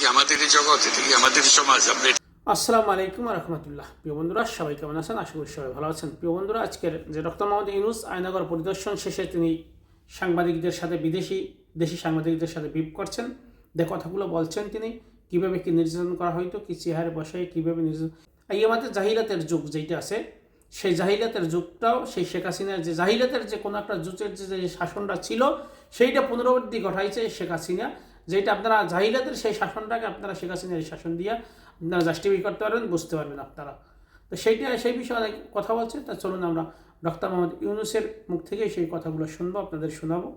কি আমাদেরই জগৎ, এটা কি আমাদেরই সমাজ? আসসালামু আলাইকুম রহমতুল্লাহ। প্রিয় বন্ধুরা, সবাই কেমন আছেন? আশা করি সবাই ভালো আছেন। প্রিয় বন্ধুরা, আজকের যে ডক্টর মোহাম্মদ ইউনুস আয়নাগর পরিদর্শন শেষে তিনি সাংবাদিকদের সাথে বিদেশি, দেশি সাংবাদিকদের সাথে বিপ করছেন। যে কথাগুলো বলছেন তিনি, কীভাবে কি নির্যাতন করা হয়তো কি চেহারে বসায়, কীভাবে নির্যাতন এই আমাদের জাহিলাতের যুগ যেটা আছে, সেই জাহিলাতের যুগটাও সেই শেখ হাসিনার যে জাহিলাতের যে কোনো একটা যুগের যে শাসনটা ছিল, সেইটা পুনরাবৃত্তি ঘটাইছে শেখ হাসিনা। যেটা আপনারা জাহিলাতের সেই শাসনটাকে আপনারা শেখ হাসিনার শাসন দিয়ে আপনারা জাস্টিফাই করতে পারবেন, বুঝতে পারবেন আপনারা। তো সেইটা, সেই বিষয়ে অনেক কথা বলছে। তা চলুন আমরা ডক্টর মোহাম্মদ ইউনুসের মুখ থেকেই সেই কথাগুলো শুনব, আপনাদের শোনাবো।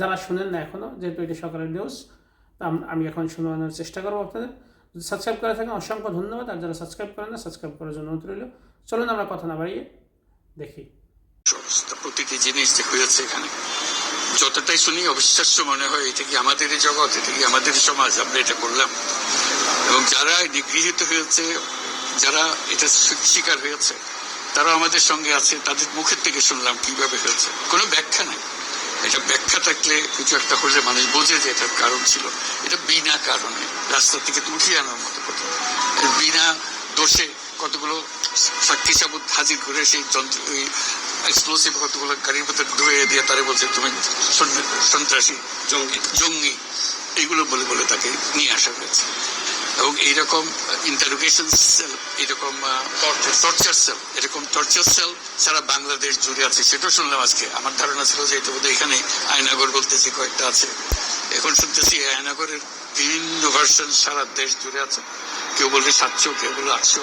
যারা শুনেন না এখনও যেহেতু এটা সকালের নিউজ তা আমি এখন শোনানোর চেষ্টা করব আপনাদের। সাবস্ক্রাইব করে থাকেন, অসংখ্য ধন্যবাদ। আর যারা সাবস্ক্রাইব করেন না সাবস্ক্রাইব করার জন্য অনুরোধ রইল। চলুন আমরা কথা না বাড়িয়ে দেখি। প্রতিটি জিনিস এখানে যতটাই শুনি, অবিশ্বাস্য মনে হয়, এটা কি আমাদেরই জগৎ, এটা কি আমাদের সমাজ? আমরা এটা করলাম। এবং যারা নিগৃহীত হয়েছে, যারা এটা শিকার হয়েছে তারা আমাদের সঙ্গে আছে, তাদের মুখের থেকে শুনলাম কীভাবে হয়েছে। কোনো ব্যাখ্যা নাই। এটা ব্যাখ্যা থাকলে কিছু একটা হলে মানুষ বোঝে যে এটার কারণ ছিল। এটা বিনা কারণে রাস্তা থেকে উঠিয়ে আনার মতো কথা। বিনা দোষে কতগুলো সাবুত হাজির করে সেই যন্ত্র এক্সপ্লোসিভ কতগুলো গাড়ির ভিতরে ধুয়ে দিয়ে তারে বলছে, তুমি সন্ত্রাসী, জঙ্গি জঙ্গি। এগুলো বলে বলে তাকে নিয়ে আসা হয়েছে। এবং এইরকম ইন্টারোগেশন সেল এরকম টর্চার সেল এরকম টর্চার সেল সারা বাংলাদেশ জুড়ে আছে। সেটাও শুনলাম আজকে। আমার ধারণা ছিল যে এটা বোধহয় এখানে আয়নাগর বলতেছি কয়েকটা আছে। এখন শুনতেছি আয়নাগরের বিভিন্ন ভার্সন সারা দেশ জুড়ে আছে। কেউ বলবে সাতশো, কেউ বলবে আটশো।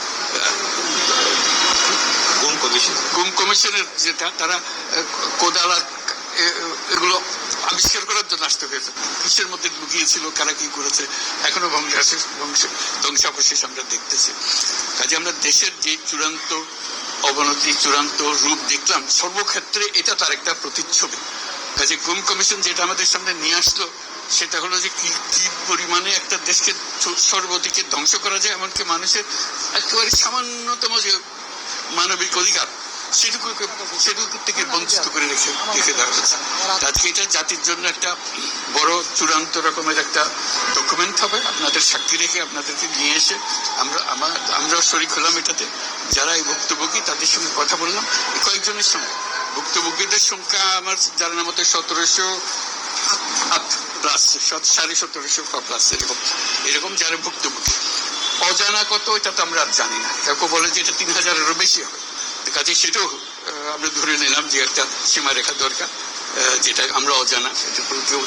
গুম কমিশনের যেটা তারা কোদালা এগুলো আবিষ্কার করার জন্য আসতে হয়েছে। কিসের মধ্যে লুকিয়েছিল, কারা কি করেছে, এখনও ধ্বংসাবশেষ ধ্বংস- ধ্বংসাবশেষ আমরা দেখতেছি। কাজে আমরা দেশের যে চূড়ান্ত অবনতি, চূড়ান্ত রূপ দেখলাম, সর্বক্ষেত্রে এটা তার একটা প্রতিচ্ছবি। কাজে গুম কমিশন যেটা আমাদের সামনে নিয়ে আসলো, সেটা হলো যে কি কি পরিমাণে একটা দেশকে সর্বদিকে ধ্বংস করা যায়, এমনকি মানুষের একেবারে সামান্যতম যে মানবিক অধিকার সেটুকু সেটুকু থেকে বঞ্চিত করে রেখে রেখে দেওয়া হয়েছে। আজকে এটা জাতির জন্য একটা বড় চূড়ান্ত রকমের একটা ডকুমেন্ট হবে। আপনাদের সাক্ষী রেখে আপনাদেরকে নিয়ে এসে আমরা আমার আমরাও শরিক হলাম এটাতে। যারা এই ভুক্তভোগী, তাদের সঙ্গে কথা বললাম। কয়েকজনের সঙ্গে। ভুক্তভোগীদের সংখ্যা আমার জানার মতো সতেরোশো প্লাস সাড়ে সতেরোশো প্লাস এরকম। এরকম যারা ভুক্তভোগী। অজানা কত, এটা তো আমরা জানি না। কেউ বলে যে এটা তিন হাজারেরও বেশি হবে। কাজে সেটাও আমরা ধরে নিলাম যে একটা সীমারেখা দরকার যেটা আমরা অজানা কোনো কেউ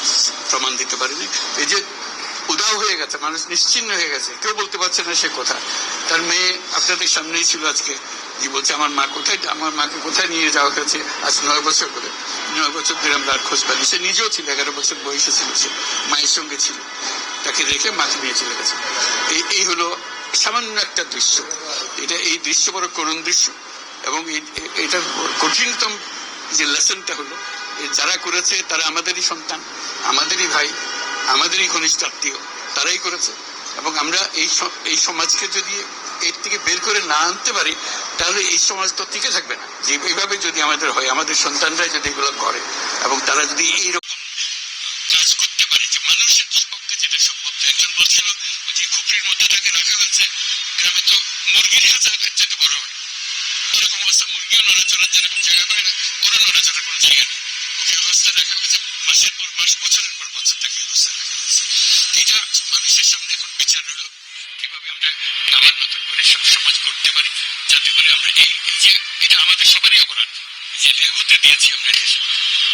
প্রমাণ দিতে পারেনি। এই যে উদাও হয়ে গেছে, মানুষ নিশ্চিন্ন হয়ে গেছে, কেউ বলতে পারছে না সে কোথায় তার মেয়ে আপনাদের সামনেই ছিল আজকে, যে বলছে, আমার মা কোথায়? আমার মাকে কোথায় নিয়ে যাওয়া হয়েছে? আজ নয় বছর করে নয় বছর ধরে আমরা আর খোঁজ পাইনি। সে নিজেও ছিল, এগারো বছর বয়সে ছিল সে, মায়ের সঙ্গে ছিল। তাকে রেখে মাকে নিয়ে চলে গেছে। এই এই হলো সামান্য একটা দৃশ্য। এটা এই দৃশ্য বড় করুণ দৃশ্য। এবং এই- এ- এটার কঠিনতম যে লেসনটা হলো যারা করেছে তারা আমাদেরই সন্তান, আমাদেরই ভাই, আমাদেরই ঘনিষ্ঠ আত্মীয়, তারাই করেছে। এবং আমরা এই এই সমাজকে যদি এর থেকে বের করে না আনতে পারি, তাহলে এই সমাজ তো টিকে থাকবে না। যে এইভাবে যদি আমাদের হয়, আমাদের সন্তানরাই যদি এগুলো করে, এবং তারা যদি এইরকম মুরগির হাজার চেয়ে বড় হয়। অবস্থা মুরগিও নড়াচড়ার যেরকম জায়গা পায় না, ওরও নড়াচড়ার কোনো জায়গা নেই। ওকে অবস্থা রাখা হয়েছে মাসের পর মাস, বছরের পর বছর তাকে এই রাখা হয়েছে এটা মানুষের সামনে এখন বিচার রইল। কীভাবে আমরা আবার নতুন করে সমাজ করতে পারি, যাতে করে আমরা এই যে এটা আমাদের সবারই অপরাধ যেটা হতে দিয়েছি আমরা দেশে।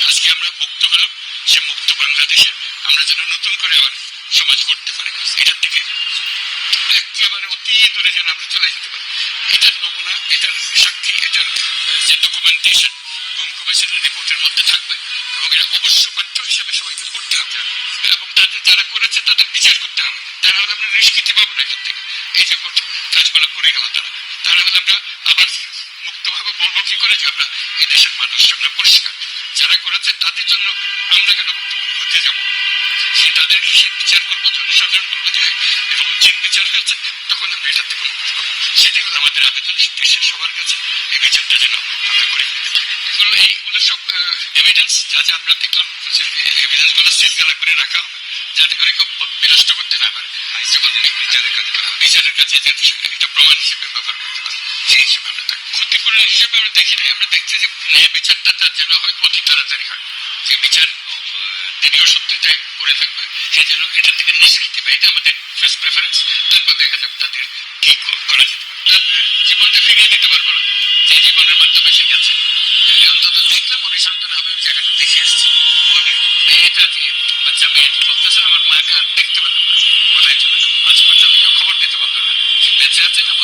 আজকে আমরা মুক্ত হলাম, সে মুক্ত বাংলাদেশে আমরা যেন নতুন করে আবার সমাজ করতে পারি। এটার থেকে একেবারে অতি দূরে যেন আমরা চলে যেতে পারি। এটার নমুনা, এটার সাক্ষী, এটার যে ডকুমেন্টেশন কমিশনের রিপোর্টের মধ্যে থাকবে, এবং এটা অবশ্য পাঠ্য হিসেবে সবাইকে পড়তে হবে। এবং তাদের, যারা করেছে, তাদের বিচার করতে হবে। তা নাহলে আমরা নিষ্কৃতি পাবো না এটার থেকে। এই যে কাজগুলো করে গেল তারা। তাহলে হলে আমরা আবার মুক্তভাবে বলব, কি করে যে আমরা এই দেশের মানুষ, আমরা পরিষ্কার। যারা করেছে, তাদের জন্য আমরা কেন বক্তব্য হতে যাব? সে তাদের সে বিচার করব জনসাধারণ বলব যে হ্যাঁ, এটা উচিত বিচার হয়েছে তখন আমরা এটার থেকে মুক্ত পাবো সেটাই হলো আমাদের আবেদন দেশের সবার কাছে এই বিচারটা যেন আমরা করে ফেলতে পারি। এগুলো এইগুলো সব এভিডেন্স যা যা আমরা দেখলাম এভিডেন্সগুলো সিলগালা করে রাখা হবে যাতে করে কেউ বিনষ্ট করতে না পারে। যেমন বিচারের কাজে বিচারের কাজে যাতে এটা প্রমাণ হিসেবে ব্যবহার করতে পারে। সেই হিসেবে আমরা থাকব ক্ষতিপূরণ হিসেবে আমরা দেখি না আমরা দেখছি যে ন্যায় বিচারটা তার জন্য হয় অতি তাড়াতাড়ি হয়। যে বিচার দীর্ঘ সত্যিটাই করে থাকবে সেই জন্য এটা থেকে নিষ্কৃতি পায়। এটা আমাদের ফার্স্ট প্রেফারেন্স তারপর দেখা যাবে তাদের কি করা যেতে পারে। জীবনটা ফিরিয়ে দিতে পারব না। যে জীবনের মাধ্যমে সে গেছে। অন্তত দেখলাম উনি সান্ত্বনা হবে, আমি জায়গাটা দেখে এসেছি। ওই মেয়েটা যে, বাচ্চা মেয়েটি বলতেছে, আমার মাকে আর দেখতে পেলাম না। কোথায় চলে গেল? আজ পর্যন্ত কেউ খবর দিতে পারল না। সে বেঁচে আছে না